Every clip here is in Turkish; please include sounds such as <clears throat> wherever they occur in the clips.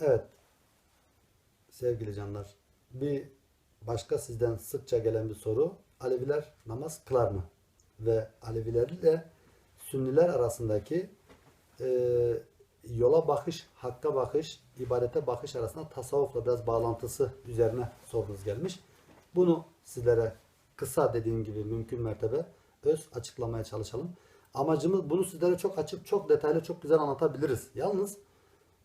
Evet. Sevgili canlar. Bir başka sizden sıkça gelen bir soru. Aleviler namaz kılar mı? Ve Aleviler ile Sünniler arasındaki e, yola bakış, hakka bakış, ibadete bakış arasında tasavvufla biraz bağlantısı üzerine sorunuz gelmiş. Bunu sizlere kısa dediğim gibi mümkün mertebe öz açıklamaya çalışalım. Amacımız bunu sizlere çok açık, çok detaylı, çok güzel anlatabiliriz. Yalnız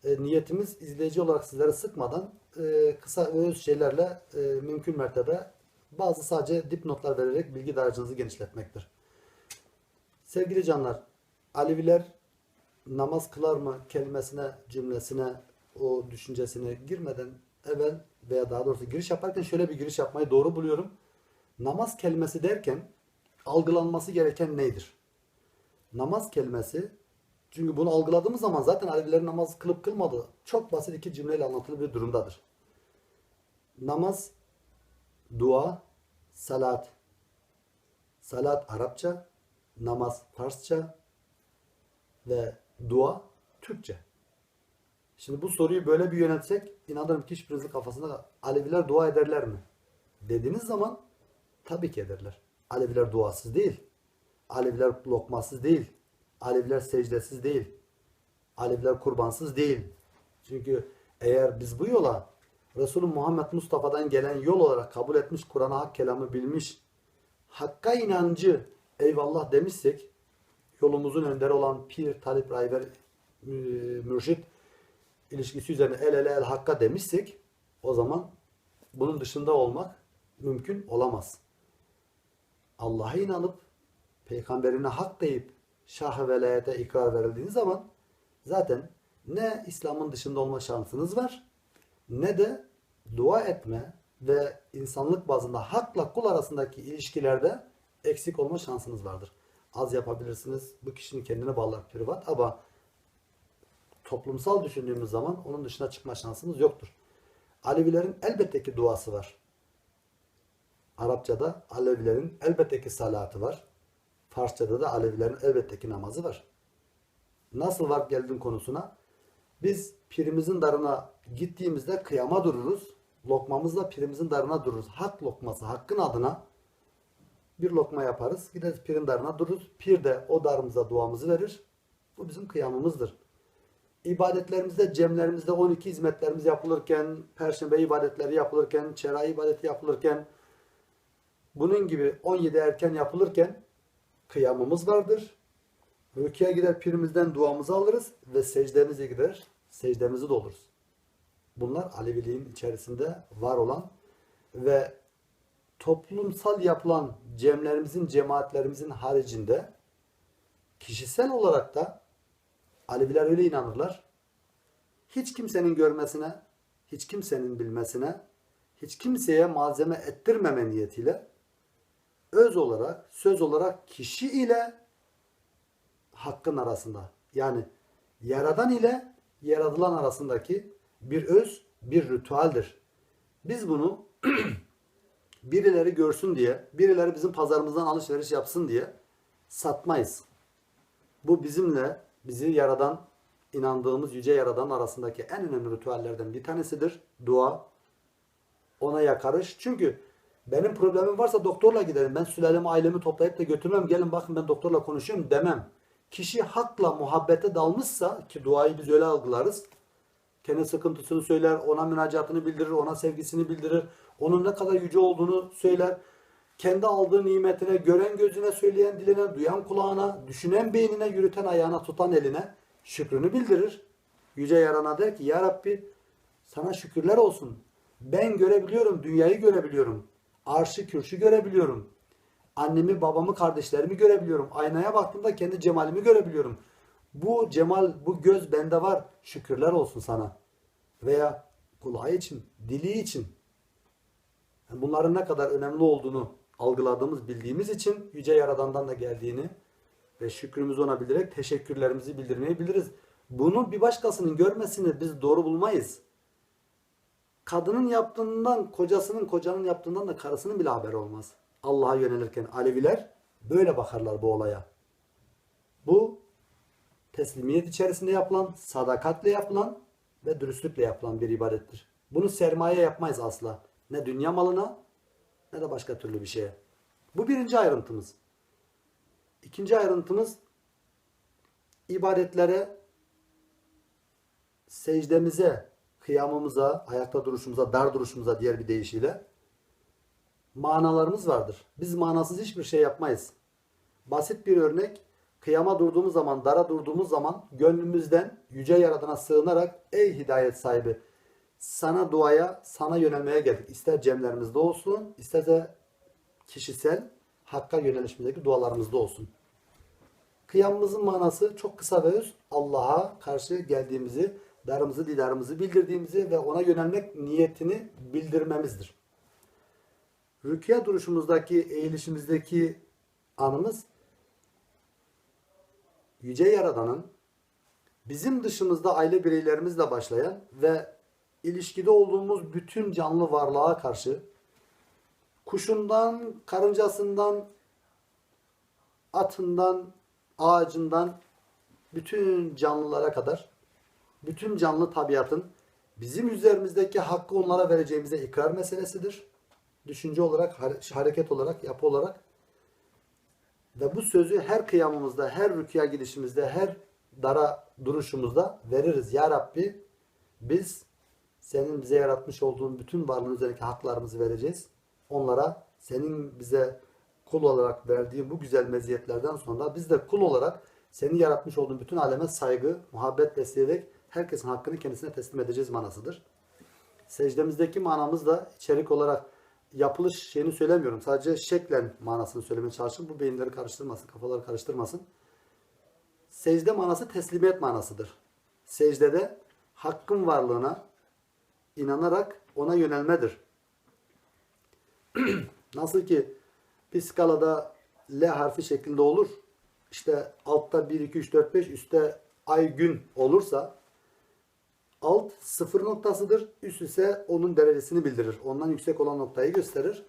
e, niyetimiz izleyici olarak sizlere sıkmadan e, kısa ve öz şeylerle e, mümkün mertebe bazı sadece dipnotlar vererek bilgi dağarcığınızı genişletmektir. Sevgili canlar, Aleviler namaz kılar mı kelimesine, cümlesine, o düşüncesine girmeden evvel veya daha doğrusu giriş yaparken şöyle bir giriş yapmayı doğru buluyorum. Namaz kelimesi derken algılanması gereken nedir? Namaz kelimesi çünkü bunu algıladığımız zaman zaten Alevilerin namaz kılıp kılmadığı çok basit iki cümleyle anlatılır bir durumdadır. Namaz, dua, salat. Salat Arapça, namaz Farsça ve dua Türkçe. Şimdi bu soruyu böyle bir yönetsek inanırım ki hiçbirinizin kafasında Aleviler dua ederler mi? Dediğiniz zaman tabii ki ederler. Aleviler duasız değil. Aleviler lokmasız değil. Aleviler secdesiz değil. Aleviler kurbansız değil. Çünkü eğer biz bu yola Resulü Muhammed Mustafa'dan gelen yol olarak kabul etmiş, Kur'an'a hak kelamı bilmiş, Hakka inancı eyvallah demişsek, yolumuzun önderi olan Pir, Talip, Rayber, e, Mürşit ilişkisi üzerine el ele el Hakka demişsek, o zaman bunun dışında olmak mümkün olamaz. Allah'a inanıp, peygamberine hak deyip, şah velayete ikrar verildiğiniz zaman zaten ne İslam'ın dışında olma şansınız var ne de dua etme ve insanlık bazında hakla kul arasındaki ilişkilerde eksik olma şansınız vardır. Az yapabilirsiniz. Bu kişinin kendine bağlı privat ama toplumsal düşündüğümüz zaman onun dışına çıkma şansınız yoktur. Alevilerin elbette ki duası var. Arapçada Alevilerin elbette ki salatı var. Farsçada da Alevilerin elbette ki namazı var. Nasıl var geldin konusuna? Biz pirimizin darına gittiğimizde kıyama dururuz. Lokmamızla pirimizin darına dururuz. Hak lokması, hakkın adına bir lokma yaparız. Gideriz pirin darına dururuz. Pir de o darımıza duamızı verir. Bu bizim kıyamımızdır. İbadetlerimizde, cemlerimizde 12 hizmetlerimiz yapılırken, perşembe ibadetleri yapılırken, çera ibadeti yapılırken, bunun gibi 17 erken yapılırken kıyamımız vardır. Rüküye gider pirimizden duamızı alırız ve secdemize gider secdemizi doluruz. Bunlar Aleviliğin içerisinde var olan ve toplumsal yapılan cemlerimizin, cemaatlerimizin haricinde kişisel olarak da Aleviler öyle inanırlar. Hiç kimsenin görmesine, hiç kimsenin bilmesine, hiç kimseye malzeme ettirmeme niyetiyle öz olarak, söz olarak kişi ile hakkın arasında yani yaradan ile yaratılan arasındaki bir öz, bir ritüeldir. Biz bunu <clears throat> birileri görsün diye, birileri bizim pazarımızdan alışveriş yapsın diye satmayız. Bu bizimle bizi yaradan, inandığımız yüce yaradan arasındaki en önemli ritüellerden bir tanesidir. Dua, ona yakarış. Çünkü benim problemim varsa doktorla giderim. Ben sülalemi, ailemi toplayıp da götürmem. Gelin bakın ben doktorla konuşuyorum demem. Kişi hakla muhabbete dalmışsa ki duayı biz öyle algılarız. Kendi sıkıntısını söyler, ona münacatını bildirir, ona sevgisini bildirir. Onun ne kadar yüce olduğunu söyler. Kendi aldığı nimetine, gören gözüne, söyleyen diline, duyan kulağına, düşünen beynine, yürüten ayağına, tutan eline şükrünü bildirir. Yüce yarana der ki Ya Rabbi sana şükürler olsun. Ben görebiliyorum, dünyayı görebiliyorum. Arşı kürsü görebiliyorum. Annemi, babamı, kardeşlerimi görebiliyorum. Aynaya baktığımda kendi cemalimi görebiliyorum. Bu cemal, bu göz bende var. Şükürler olsun sana. Veya kulağı için, dili için. Yani bunların ne kadar önemli olduğunu algıladığımız, bildiğimiz için Yüce Yaradan'dan da geldiğini ve şükrümüzü ona bildirerek teşekkürlerimizi bildirmeyi biliriz. Bunu bir başkasının görmesini biz doğru bulmayız. Kadının yaptığından, kocasının, kocanın yaptığından da karısının bile haberi olmaz. Allah'a yönelirken Aleviler böyle bakarlar bu olaya. Bu teslimiyet içerisinde yapılan, sadakatle yapılan ve dürüstlükle yapılan bir ibadettir. Bunu sermaye yapmayız asla. Ne dünya malına ne de başka türlü bir şeye. Bu birinci ayrıntımız. İkinci ayrıntımız ibadetlere secdemize, kıyamımıza, ayakta duruşumuza, dar duruşumuza diğer bir deyişiyle manalarımız vardır. Biz manasız hiçbir şey yapmayız. Basit bir örnek, kıyama durduğumuz zaman, dara durduğumuz zaman gönlümüzden yüce yaradana sığınarak ey hidayet sahibi sana duaya, sana yönelmeye geldik. İster cemlerimizde olsun, isterse kişisel hakka yönelişimizdeki dualarımızda olsun. Kıyamımızın manası çok kısa ve öz. Allah'a karşı geldiğimizi, darımızı, didarımızı bildirdiğimizi ve ona yönelmek niyetini bildirmemizdir. Rüküye duruşumuzdaki, eğilişimizdeki anımız Yüce Yaradan'ın bizim dışımızda aile bireylerimizle başlayan ve ilişkide olduğumuz bütün canlı varlığa karşı kuşundan, karıncasından, atından, ağacından bütün canlılara kadar bütün canlı tabiatın bizim üzerimizdeki hakkı onlara vereceğimize ikrar meselesidir. Düşünce olarak, hare- hareket olarak, yapı olarak ve bu sözü her kıyamımızda, her rüküya gidişimizde, her dara duruşumuzda veririz. Ya Rabbi biz senin bize yaratmış olduğun bütün varlığın üzerindeki haklarımızı vereceğiz. Onlara senin bize kul olarak verdiğin bu güzel meziyetlerden sonra biz de kul olarak senin yaratmış olduğun bütün aleme saygı, muhabbet besleyerek herkesin hakkını kendisine teslim edeceğiz manasıdır. Secdemizdeki manamız da içerik olarak yapılış şeyini söylemiyorum. Sadece şeklen manasını söylemeye çalıştım. Bu beyinleri karıştırmasın, kafaları karıştırmasın. Secde manası teslimiyet manasıdır. Secdede hakkın varlığına inanarak ona yönelmedir. <clears throat> Nasıl ki bir skalada L harfi şeklinde olur. İşte altta 1, 2, 3, 4, 5 üstte ay gün olursa alt sıfır noktasıdır. Üst ise onun derecesini bildirir. Ondan yüksek olan noktayı gösterir.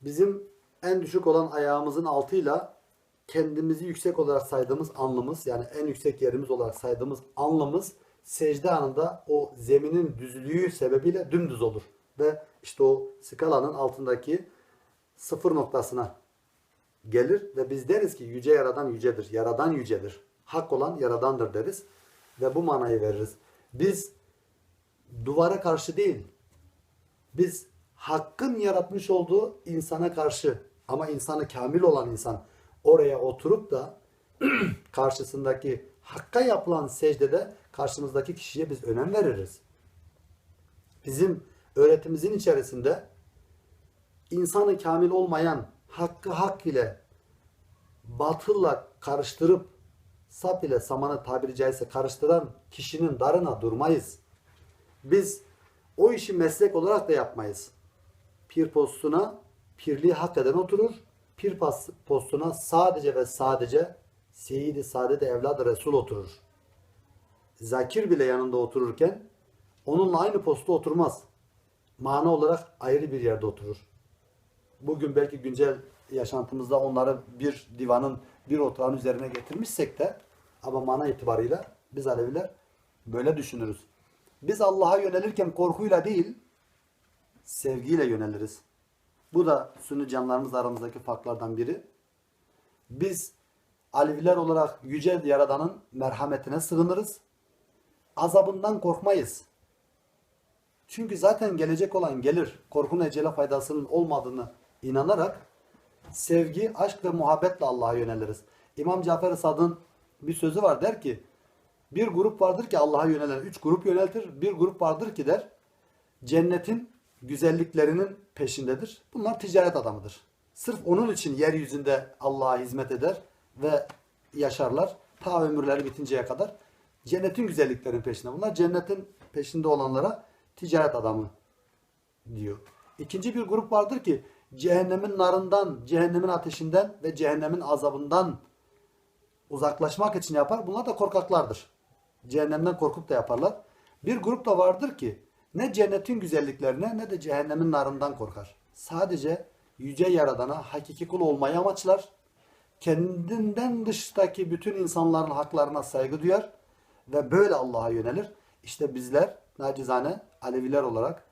Bizim en düşük olan ayağımızın altıyla kendimizi yüksek olarak saydığımız anlamız yani en yüksek yerimiz olarak saydığımız anlamız secde anında o zeminin düzlüğü sebebiyle dümdüz olur. Ve işte o skalanın altındaki sıfır noktasına gelir ve biz deriz ki yüce yaradan yücedir. Yaradan yücedir. Hak olan yaradandır deriz. Ve bu manayı veririz. Biz duvara karşı değil, biz hakkın yaratmış olduğu insana karşı ama insanı kamil olan insan oraya oturup da <clears throat> karşısındaki hakka yapılan secdede karşımızdaki kişiye biz önem veririz. Bizim öğretimizin içerisinde insanı kamil olmayan hakkı hak ile batılla karıştırıp sap ile samanı tabiri caizse karıştıran kişinin darına durmayız. Biz o işi meslek olarak da yapmayız. Pir postuna pirliği hak eden oturur. Pir postuna sadece ve sadece Seyyid-i Saadet Evlad Resul oturur. Zakir bile yanında otururken onunla aynı posta oturmaz. Mana olarak ayrı bir yerde oturur. Bugün belki güncel yaşantımızda onları bir divanın bir oturağın üzerine getirmişsek de ama mana itibarıyla biz Aleviler böyle düşünürüz. Biz Allah'a yönelirken korkuyla değil sevgiyle yöneliriz. Bu da sünni canlarımız aramızdaki farklardan biri. Biz Aleviler olarak yüce Yaradan'ın merhametine sığınırız. Azabından korkmayız. Çünkü zaten gelecek olan gelir. Korkunun ecele faydasının olmadığını inanarak sevgi, aşk ve muhabbetle Allah'a yöneliriz. İmam Cafer Sad'ın bir sözü var der ki bir grup vardır ki Allah'a yönelen üç grup yöneltir. Bir grup vardır ki der cennetin güzelliklerinin peşindedir. Bunlar ticaret adamıdır. Sırf onun için yeryüzünde Allah'a hizmet eder ve yaşarlar. Ta ömürleri bitinceye kadar cennetin güzelliklerinin peşinde. Bunlar cennetin peşinde olanlara ticaret adamı diyor. İkinci bir grup vardır ki cehennemin narından, cehennemin ateşinden ve cehennemin azabından uzaklaşmak için yapar. Bunlar da korkaklardır. Cehennemden korkup da yaparlar. Bir grup da vardır ki ne cennetin güzelliklerine ne de cehennemin narından korkar. Sadece yüce yaradana hakiki kul olmayı amaçlar. Kendinden dıştaki bütün insanların haklarına saygı duyar ve böyle Allah'a yönelir. İşte bizler nacizane Aleviler olarak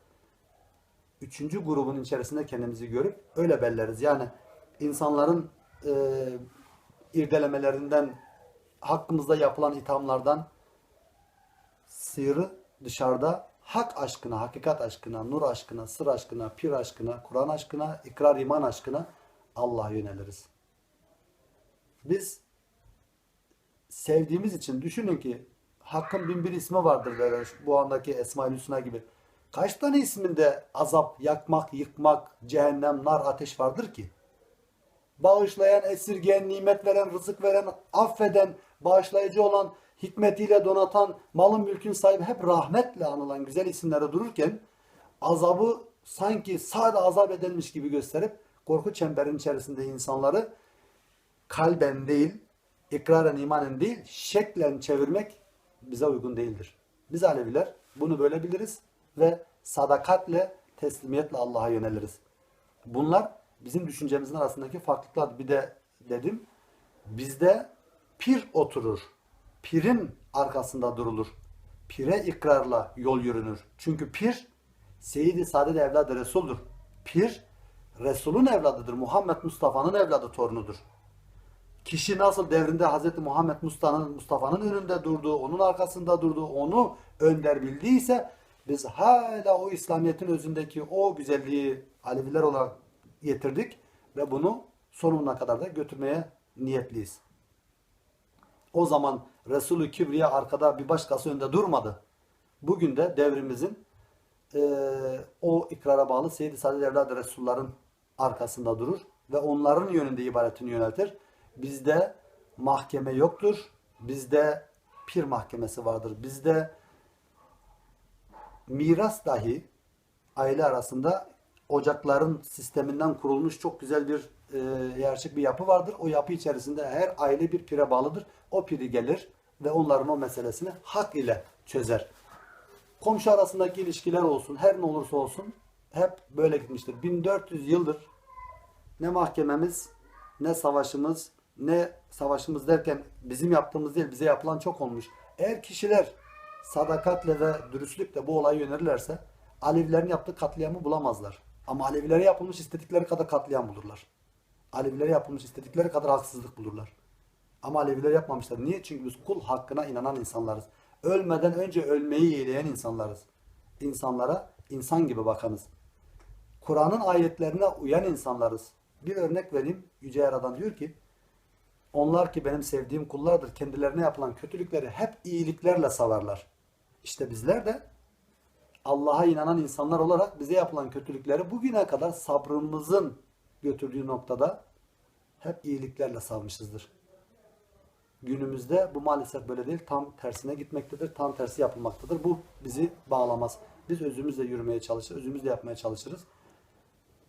üçüncü grubun içerisinde kendimizi görüp öyle belleriz. Yani insanların e, irdelemelerinden, hakkımızda yapılan ithamlardan sıyırı dışarıda hak aşkına, hakikat aşkına, nur aşkına, sır aşkına, pir aşkına, Kur'an aşkına, ikrar iman aşkına Allah'a yöneliriz. Biz sevdiğimiz için düşünün ki Hakk'ın bin bir ismi vardır böyle bu andaki Esma-ül Hüsna gibi. Kaç tane isminde azap, yakmak, yıkmak, cehennem, nar, ateş vardır ki? Bağışlayan, esirgeyen, nimet veren, rızık veren, affeden, bağışlayıcı olan, hikmetiyle donatan, malın mülkün sahibi hep rahmetle anılan güzel isimlere dururken azabı sanki sade azap edilmiş gibi gösterip korku çemberin içerisinde insanları kalben değil, ikraren imanen değil, şeklen çevirmek bize uygun değildir. Biz Aleviler bunu böyle biliriz ve sadakatle, teslimiyetle Allah'a yöneliriz. Bunlar bizim düşüncemizin arasındaki farklılıklar. Bir de dedim, bizde pir oturur. Pirin arkasında durulur. Pire ikrarla yol yürünür. Çünkü pir Seyyid-i Saadet evladı Resul'dur. Pir Resul'ün evladıdır. Muhammed Mustafa'nın evladı torunudur. Kişi nasıl devrinde Hz. Muhammed Mustafa'nın Mustafa'nın önünde durduğu, onun arkasında durduğu, onu önder bildiyse biz hala o İslamiyet'in özündeki o güzelliği Aleviler olarak getirdik ve bunu sonuna kadar da götürmeye niyetliyiz. O zaman Resulü Kibriya arkada bir başkası önde durmadı. Bugün de devrimizin eee, o ikrara bağlı Seyyid-i Saadet Evladı Resulların arkasında durur ve onların yönünde ibadetini yöneltir. Bizde mahkeme yoktur. Bizde pir mahkemesi vardır. Bizde miras dahi aile arasında ocakların sisteminden kurulmuş çok güzel bir e, yerleşik bir yapı vardır. O yapı içerisinde her aile bir pire bağlıdır. O piri gelir ve onların o meselesini hak ile çözer. Komşu arasındaki ilişkiler olsun, her ne olursa olsun hep böyle gitmiştir. 1400 yıldır ne mahkememiz, ne savaşımız, ne savaşımız derken bizim yaptığımız değil, bize yapılan çok olmuş. Eğer kişiler sadakatle ve dürüstlükle bu olayı yönelirlerse Alevilerin yaptığı katliamı bulamazlar. Ama Alevilere yapılmış istedikleri kadar katliam bulurlar. Alevilere yapılmış istedikleri kadar haksızlık bulurlar. Ama Aleviler yapmamışlar. Niye? Çünkü biz kul hakkına inanan insanlarız. Ölmeden önce ölmeyi yeğleyen insanlarız. İnsanlara insan gibi bakanız. Kur'an'ın ayetlerine uyan insanlarız. Bir örnek vereyim. Yüce Yaradan diyor ki onlar ki benim sevdiğim kullardır. Kendilerine yapılan kötülükleri hep iyiliklerle savarlar. İşte bizler de Allah'a inanan insanlar olarak bize yapılan kötülükleri bugüne kadar sabrımızın götürdüğü noktada hep iyiliklerle savmışızdır. Günümüzde bu maalesef böyle değil. Tam tersine gitmektedir. Tam tersi yapılmaktadır. Bu bizi bağlamaz. Biz özümüzle yürümeye çalışırız. Özümüzle yapmaya çalışırız.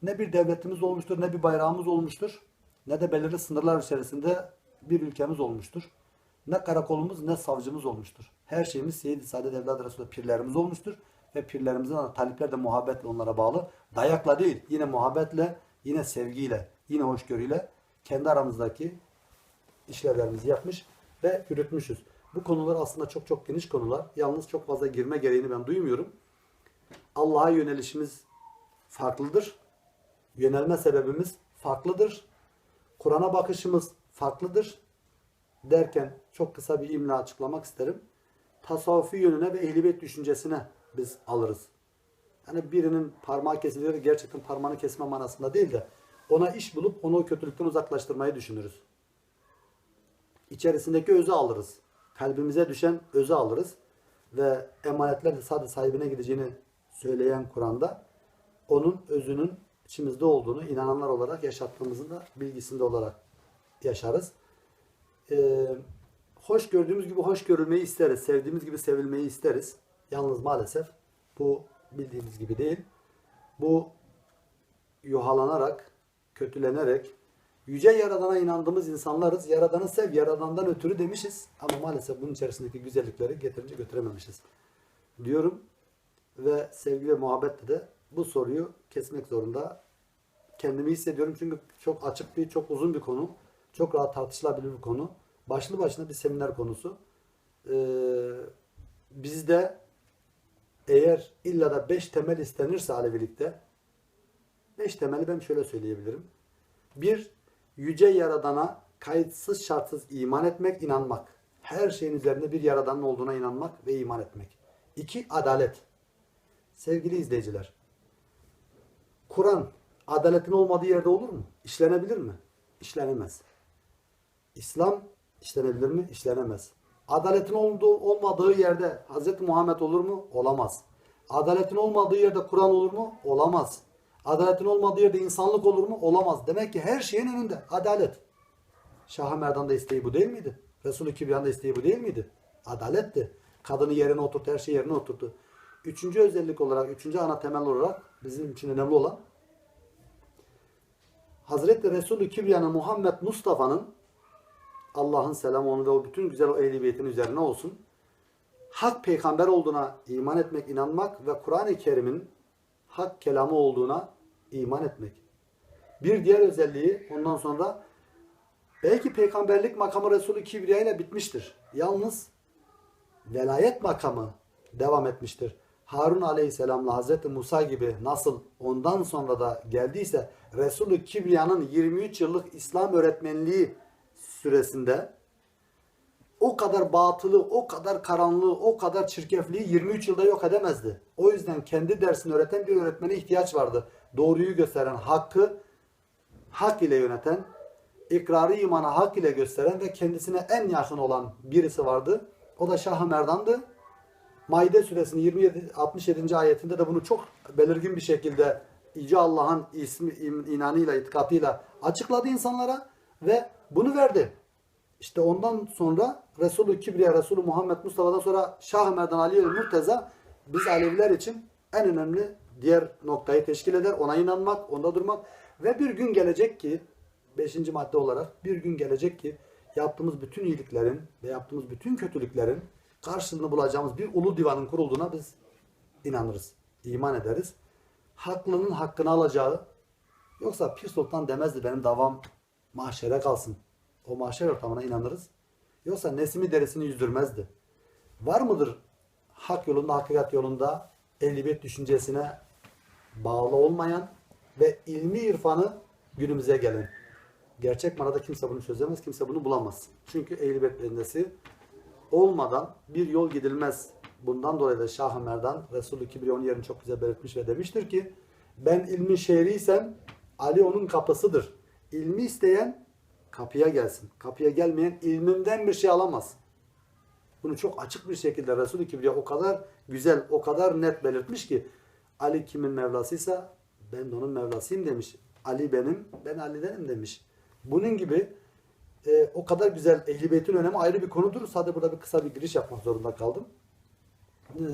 Ne bir devletimiz olmuştur, ne bir bayrağımız olmuştur, ne de belirli sınırlar içerisinde bir ülkemiz olmuştur. Ne karakolumuz ne savcımız olmuştur. Her şeyimiz Seyyid-i Saadet Evladı Resulü pirlerimiz olmuştur. Ve pirlerimizin talipler de muhabbetle onlara bağlı. Dayakla değil, yine muhabbetle, yine sevgiyle, yine hoşgörüyle kendi aramızdaki işlevlerimizi yapmış ve yürütmüşüz. Bu konular aslında çok çok geniş konular. Yalnız çok fazla girme gereğini ben duymuyorum. Allah'a yönelişimiz farklıdır. Yönelme sebebimiz farklıdır. Kur'an'a bakışımız farklıdır. Derken çok kısa bir imla açıklamak isterim. Tasavvufi yönüne ve ehlibet düşüncesine biz alırız. Yani birinin parmağı kesiliyor gerçekten parmağını kesme manasında değil de ona iş bulup onu o kötülükten uzaklaştırmayı düşünürüz. İçerisindeki özü alırız. Kalbimize düşen özü alırız. Ve emanetler de sadece sahibine gideceğini söyleyen Kur'an'da onun özünün içimizde olduğunu inananlar olarak yaşattığımızın da bilgisinde olarak yaşarız. Ee, hoş gördüğümüz gibi hoş görülmeyi isteriz. Sevdiğimiz gibi sevilmeyi isteriz. Yalnız maalesef bu bildiğimiz gibi değil. Bu yuhalanarak, kötülenerek, yüce yaradana inandığımız insanlarız. Yaradanı sev, yaradandan ötürü demişiz. Ama maalesef bunun içerisindeki güzellikleri getirince götürememişiz. Diyorum ve sevgi ve muhabbetle de bu soruyu kesmek zorunda kendimi hissediyorum. Çünkü çok açık bir, çok uzun bir konu. Çok rahat tartışılabilir bir konu. Başlı başına bir seminer konusu. e, bizde eğer illa da beş temel istenirse Alevilikte beş temeli ben şöyle söyleyebilirim. Bir, yüce yaradana kayıtsız şartsız iman etmek, inanmak. Her şeyin üzerinde bir yaradanın olduğuna inanmak ve iman etmek. İki, adalet. Sevgili izleyiciler, Kur'an adaletin olmadığı yerde olur mu? İşlenebilir mi? İşlenemez. İslam işlenebilir mi? İşlenemez. Adaletin olduğu, olmadığı yerde Hz. Muhammed olur mu? Olamaz. Adaletin olmadığı yerde Kur'an olur mu? Olamaz. Adaletin olmadığı yerde insanlık olur mu? Olamaz. Demek ki her şeyin önünde adalet. Şah-ı Merdan'da isteği bu değil miydi? Resul-i Kibriyan'da isteği bu değil miydi? Adaletti. Kadını yerine oturttu, her şey yerine oturttu. Üçüncü özellik olarak, üçüncü ana temel olarak bizim için önemli olan Hazreti Resulü Kibriyan'ın Muhammed Mustafa'nın Allah'ın selamı onu ve o bütün güzel o ehli beytin üzerine olsun. Hak peygamber olduğuna iman etmek, inanmak ve Kur'an-ı Kerim'in hak kelamı olduğuna iman etmek. Bir diğer özelliği ondan sonra belki peygamberlik makamı Resulü Kibriya ile bitmiştir. Yalnız velayet makamı devam etmiştir. Harun aleyhisselamla Hazreti Musa gibi nasıl ondan sonra da geldiyse Resulü Kibriya'nın 23 yıllık İslam öğretmenliği süresinde o kadar batılı, o kadar karanlığı, o kadar çirkefliği 23 yılda yok edemezdi. O yüzden kendi dersini öğreten bir öğretmene ihtiyaç vardı. Doğruyu gösteren, hakkı hak ile yöneten, ikrarı imana hak ile gösteren ve kendisine en yakın olan birisi vardı. O da Şah-ı Merdan'dı. Maide suresinin 27 67. ayetinde de bunu çok belirgin bir şekilde Yüce Allah'ın ismi inanıyla, itikadıyla açıkladı insanlara ve bunu verdi. İşte ondan sonra Resulü Kibriya, Resulü Muhammed Mustafa'dan sonra Şah-ı Merdan Ali Murteza biz Aleviler için en önemli diğer noktayı teşkil eder. Ona inanmak, onda durmak ve bir gün gelecek ki beşinci madde olarak bir gün gelecek ki yaptığımız bütün iyiliklerin ve yaptığımız bütün kötülüklerin karşılığını bulacağımız bir ulu divanın kurulduğuna biz inanırız, iman ederiz. Haklının hakkını alacağı yoksa Pir Sultan demezdi benim davam mahşere kalsın. O mahşer ortamına inanırız. Yoksa Nesimi derisini yüzdürmezdi. Var mıdır hak yolunda, hakikat yolunda ehlibet düşüncesine bağlı olmayan ve ilmi irfanı günümüze gelen? Gerçek manada kimse bunu çözemez, kimse bunu bulamaz. Çünkü ehlibet bendesi olmadan bir yol gidilmez. Bundan dolayı da Şah-ı Merdan Resulü Kibriya onun yerini çok güzel belirtmiş ve demiştir ki ben ilmin şehriysem Ali onun kapısıdır. İlmi isteyen kapıya gelsin. Kapıya gelmeyen ilmimden bir şey alamaz. Bunu çok açık bir şekilde Resulü Kibriya o kadar güzel, o kadar net belirtmiş ki Ali kimin Mevlasıysa ben de onun Mevlasıyım demiş. Ali benim, ben Ali'denim demiş. Bunun gibi e, o kadar güzel Ehl-i Beyt'in önemi ayrı bir konudur. Sadece burada bir kısa bir giriş yapmak zorunda kaldım. E,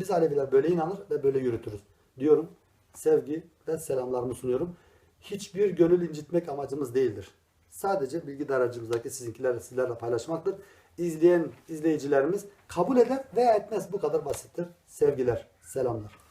biz Aleviler böyle inanır ve böyle yürütürüz. Diyorum. Sevgi ve selamlarımı sunuyorum. Hiçbir gönül incitmek amacımız değildir. Sadece bilgi daracımızdaki sizinkilerle sizlerle paylaşmaktır. İzleyen izleyicilerimiz kabul eder veya etmez. Bu kadar basittir. Sevgiler, selamlar.